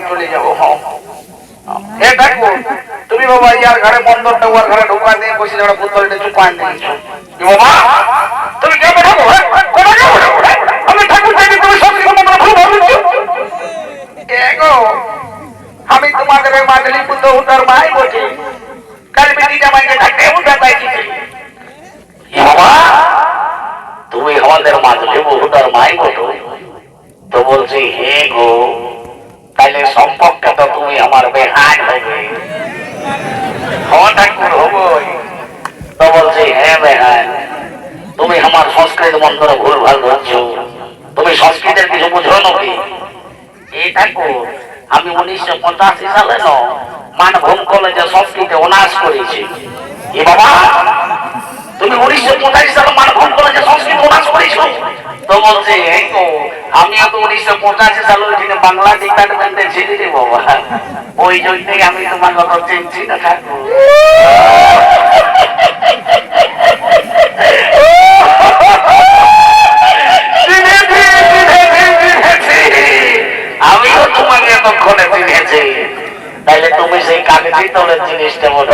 চলে যাব, হে। তুমি বাবা ইয়ার ঘরে ঘরে ঢোকা বসে বাবা? তুমি হ্যাঁ? কোথায় যাব? আমি ঠাকুর তুমি সব কিছু আমি তোমাদের মাদলি পুত্র মাই কাল জামাইকে বাবা? তুমি আমাদের মাদলি বহুটার মাই তো বলছি, হে গো তাইলে সম্পর্কে তো তুমি আমার বেহান হবে ঠাকুর তো বলছি হ্যাঁ বেহান তুমি আমার সংস্কৃত মন্ত্র ভুল ভালো তুমি সংস্কৃতের কিছু বুঝো নাকি? এই ঠাকুর, আমি উনিশশো পঁচাশি সালে ন মানভূম কলেজে সংস্কৃতে অনার্স করেছি। এ বাবা, তুমি উনিশশো পঁচাশি সালে মানভূম কলেজে সংস্কৃত অনার্স করেছ? তো বলছে আমি তো উনিশশো পঁচাশি সালে বাংলা ডিপার্টমেন্টে ছিলি রে বাবা। ওই জন্যই আমি তোমার কথা চিনছি না ঠাকুর। আমিও তোমাকে চিনেছি। তাইলে তুমি সেই কাগজি তোলের জিনিসটা বলো।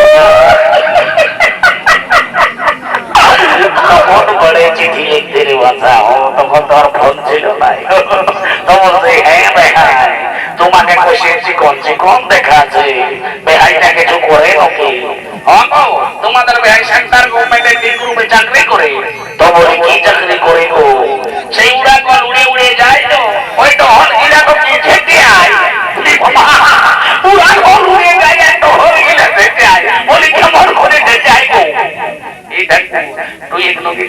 চিকন চিকন দেখাচ্ছে বেহাইটা কিছু করে নাকি? হ্যাঁ তোমাদের বেহাই সেন্টার গভর্নমেন্টের তিন গ্রুপে চাকরি করে। তো বলি কি চাকরি করে গো? সেই উড়া কল উড়ে উড়ে যায় তো। ওই তো হল গিলা তো কি খেতে আয়? উড়া কল উড়ে যায় তো হল গিলা খেতে আয়। বলি কেমন করে খেতে আয় গো? তুই এক নদী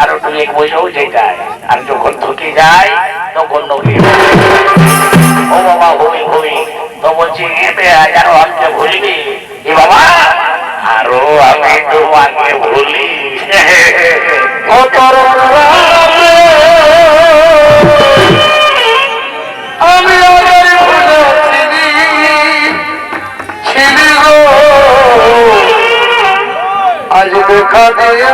আর তুই এক বসেও যেটায় আর যখন ঢুকে যায়, তখন নদী ও বাবা তো বলছি আরও আমাকে ভুলবি এ বাবা, আরও আমি তোমাকে ভুলি। ও তোর আমি আজ দেখা দিয়ে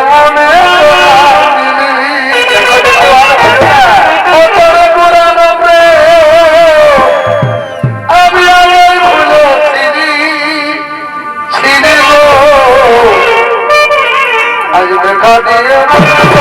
Hallelujah.